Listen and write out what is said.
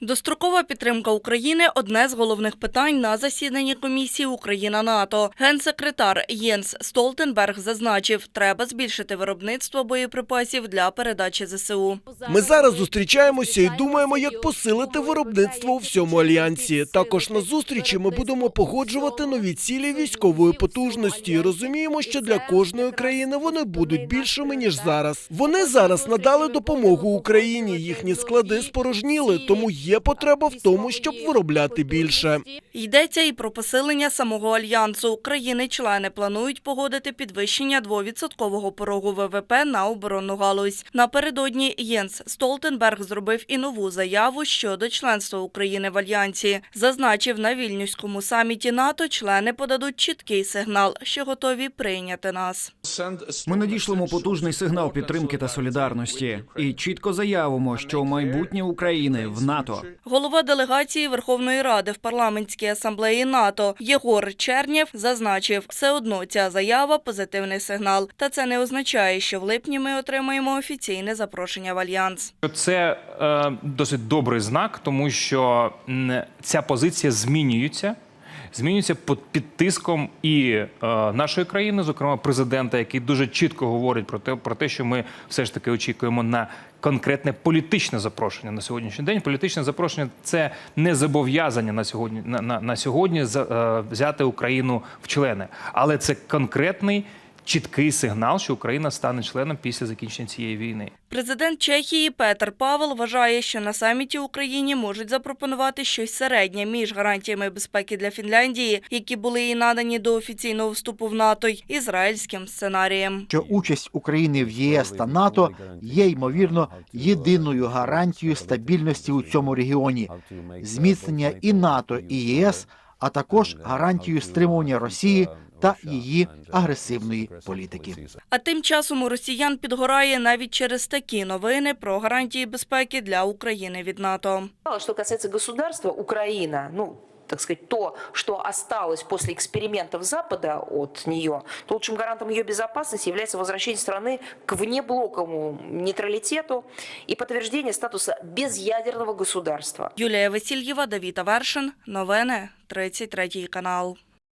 Дострокова підтримка України одне з головних питань на засіданні комісії Україна НАТО. Генсекретар Єнс Столтенберг зазначив, треба збільшити виробництво боєприпасів для передачі ЗСУ. Ми зараз зустрічаємося і думаємо, як посилити виробництво у всьому альянсі. Також на зустрічі ми будемо погоджувати нові цілі військової потужності. Розуміємо, що для кожної країни вони будуть більшими ніж зараз. Вони зараз надали допомогу Україні. Їхні склади спорожніли, тому є потреба в тому, щоб виробляти більше. Йдеться і про посилення самого альянсу. Країни-члени планують погодити підвищення 2% порогу ВВП на оборонну галузь. Напередодні Єнс Столтенберг зробив і нову заяву щодо членства України в альянсі. Зазначив на вільнюському саміті НАТО, члени подадуть чіткий сигнал, що готові прийняти нас. Ми надішлемо потужний сигнал підтримки та солідарності і чітко заявимо, що майбутнє України в НАТО. Голова делегації Верховної Ради в парламентській асамблеї НАТО Єгор Чернєв зазначив, все одно ця заява позитивний сигнал, та це не означає, що в липні ми отримаємо офіційне запрошення в альянс. Це е, досить добрий знак, тому що ця позиція змінюється. Змінюється під, тиском і е, нашої країни, зокрема президента, який дуже чітко говорить про те, про те, що ми все ж таки очікуємо на конкретне політичне запрошення на сьогоднішній день. Політичне запрошення це не зобов'язання на сьогодні на, на, на сьогодні е, взяти Україну в члени, але це конкретний чіткий сигнал, що Україна стане членом після закінчення цієї війни. Президент Чехії Петер Павел вважає, що на саміті Україні можуть запропонувати щось середнє між гарантіями безпеки для Фінляндії, які були їй надані до офіційного вступу в НАТО, й ізраїльським сценарієм. що участь України в ЄС та НАТО є ймовірно єдиною гарантією стабільності у цьому регіоні, зміцнення і НАТО, і ЄС, а також гарантією стримування Росії та її агресивної політики. А тим часом у росіян підгорає навіть через такі новини про гарантії безпеки для України від НАТО. Что касается государства, Украина, ну, так сказать, то, что осталось после экспериментов Запада от нее, то лучшим гарантом ее безопасности является возвращение страны к внеблоковому нейтралитету и подтверждение статуса безъядерного государства. Юлія Васильєва, Давіта Вершин. Новини 33 канал.